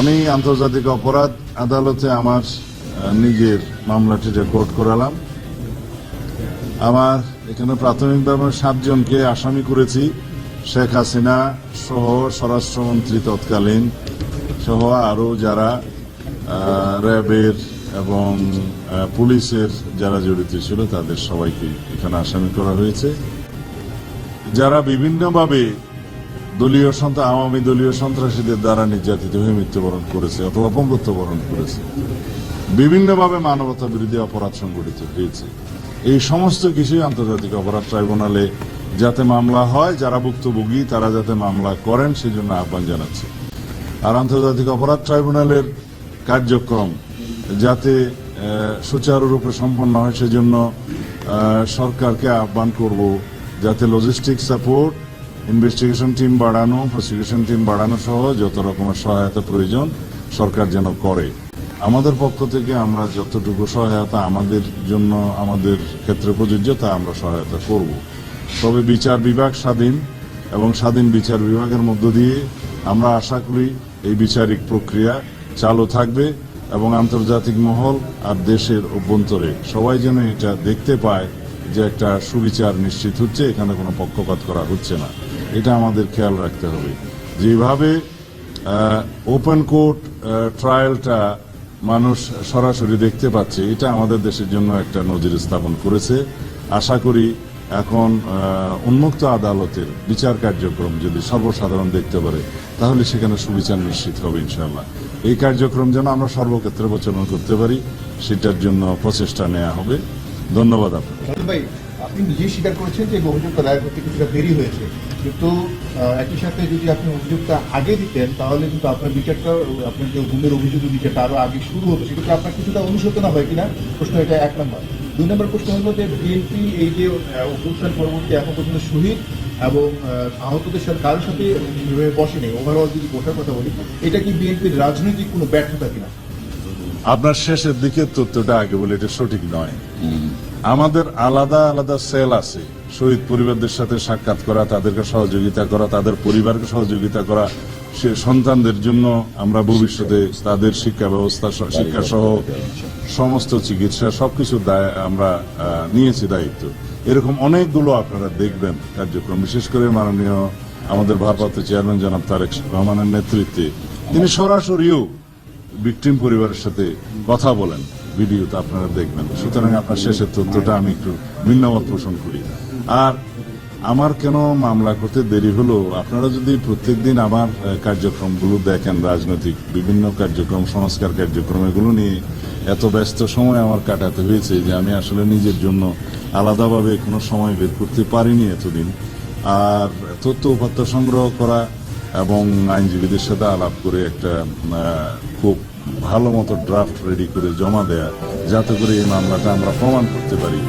আমি আন্তর্জাতিক অপরাধ আদালতে আমার নিজের মামলাটি রেকর্ড করালাম। আমার এখানে প্রাথমিকভাবে সাতজনকে আসামি করেছি, শেখ হাসিনা সহ স্বরাষ্ট্রমন্ত্রী তৎকালীন সহ আরও যারা র্যাবের এবং পুলিশের যারা জড়িত ছিল, তাদের সবাইকে এখানে আসামি করা হয়েছে। যারা বিভিন্নভাবে দলীয় সন্ত্রাস আওয়ামী দলীয় সন্ত্রাসীদের দ্বারা নির্যাতিত হয়ে মৃত্যুবরণ করেছে অথবা অপঙ্গত্ব বরণ করেছে। বিভিন্নভাবে মানবতা বিরোধী অপরাধ সংঘটিত হয়েছে। এই সমস্ত কিছুই আন্তর্জাতিক অপরাধ ট্রাইব্যুনালে যাতে মামলা হয়, যারা ভুক্তভোগী, তারা যাতে মামলা করেন, সেজন্য আহ্বান জানাচ্ছি। আর আন্তর্জাতিক অপরাধ ট্রাইব্যুনালের কার্যক্রম যাতে সুচারুরূপে সম্পন্ন হয়, সেজন্য সরকারকে আহ্বান করব, যাতে লজিস্টিক সাপোর্ট ইনভেস্টিগেশন টিম বাড়ানো, প্রসিকিউশন টিম বাড়ানো সহ যত রকমের সহায়তা প্রয়োজন, সরকার যেন করে। আমাদের পক্ষ থেকে আমরা যতটুকু সহায়তা আমাদের জন্য, আমাদের ক্ষেত্রে প্রযোজ্য, তা আমরা সহায়তা করব। তবে বিচার বিভাগ স্বাধীন এবং স্বাধীন বিচার বিভাগের মধ্য দিয়ে আমরা আশা করি এই বিচারিক প্রক্রিয়া চালু থাকবে এবং আন্তর্জাতিক মহল আর দেশের অভ্যন্তরে সবাই যেন এটা দেখতে পায় যে একটা সুবিচার নিশ্চিত হচ্ছে, এখানে কোনো পক্ষপাত করা হচ্ছে না। এটা আমাদের খেয়াল রাখতে হবে। যেভাবে ওপেন কোর্ট ট্রায়ালটা মানুষ সরাসরি দেখতে পাচ্ছে, এটা আমাদের দেশের জন্য একটা নজির স্থাপন করেছে। আশা করি এখন উন্মুক্ত আদালতের বিচার কার্যক্রম যদি সর্বসাধারণ দেখতে পারে, তাহলে সেখানে সুবিচার নিশ্চিত হবে ইনশাল্লাহ এই কার্যক্রম যেন আমরা সর্বক্ষেত্রে প্রচলন করতে পারি, সেটার জন্য প্রচেষ্টা নেওয়া হবে। ধন্যবাদ ভাই আপনি নিজেই স্বীকার করেছেন যে অভিযোগটা দায়ের করতে কিছুটা দেরি হয়েছে। কিন্তু আহ, একই সাথে যদি আপনি অভিযোগটা আগে দিতেন তাহলে কিন্তু আপনার বিচারটা আপনার যে গুমের অভিযোগ বিচারটা আরও আগে শুরু হতো সেক্ষেত্রে আপনার কিছুটা অনুশোচনা হয় কিনা? প্রশ্ন এটা এক নম্বর। দুই নম্বর প্রশ্ন হলো যে বিএনপি এই যে অভ্যুত্থান পরবর্তী এখন পর্যন্ত শহীদ এবং আহ, আহতদের সাথে কারোর সাথে বসেনি ওভারঅল যদি বসার কথা বলি এটা কি বিএনপির রাজনৈতিক কোনো ব্যর্থতা কিনা? আপনার শেষের দিকে তথ্যটা আগে বলে এটা সঠিক নয়। আমাদের আলাদা আলাদা সেল আছে। শহীদ পরিবারদের সাথে সাক্ষাৎ করা, তাদেরকে সহযোগিতা করা, তাদের পরিবারকে সহযোগিতা করা, সে সন্তানদের জন্য আমরা ভবিষ্যতে তাদের শিক্ষা ব্যবস্থা, শিক্ষা সহ সমস্ত চিকিৎসা সবকিছু দায় আমরা নিয়েছি দায়িত্ব। এরকম অনেকগুলো আপনারা দেখবেন কার্যক্রম। বিশেষ করে মাননীয় আমাদের ভারপ্রাপ্ত চেয়ারম্যান জনাব তারেক রহমানের নেতৃত্বে। তিনি সরাসরিও ভিকটিম পরিবারের সাথে কথা বলেন। ভিডিওতে আপনারা দেখবেন। সুতরাং আপনার শেষের তথ্যটা আমি একটু ভিন্নমত পোষণ করি। আর আমার কেন মামলা করতে দেরি হলো? আপনারা যদি প্রত্যেক দিন আমার কার্যক্রমগুলো দেখেন, রাজনৈতিক বিভিন্ন কার্যক্রম, সংস্কার কার্যক্রম, এগুলো নিয়ে এত ব্যস্ত সময় আমার কাটাতে হয়েছে যে আমি আসলে নিজের জন্য আলাদাভাবে কোনো সময় বের করতে পারিনি এতদিন। আর তথ্য উপাত্ত সংগ্রহ করা এবং আইনজীবীদের সাথে আলাপ করে একটা খুব ভালো মতো ড্রাফট রেডি করে জমা দেয়া, যাতে করে এই মামলাটা আমরা প্রমাণ করতে পারি।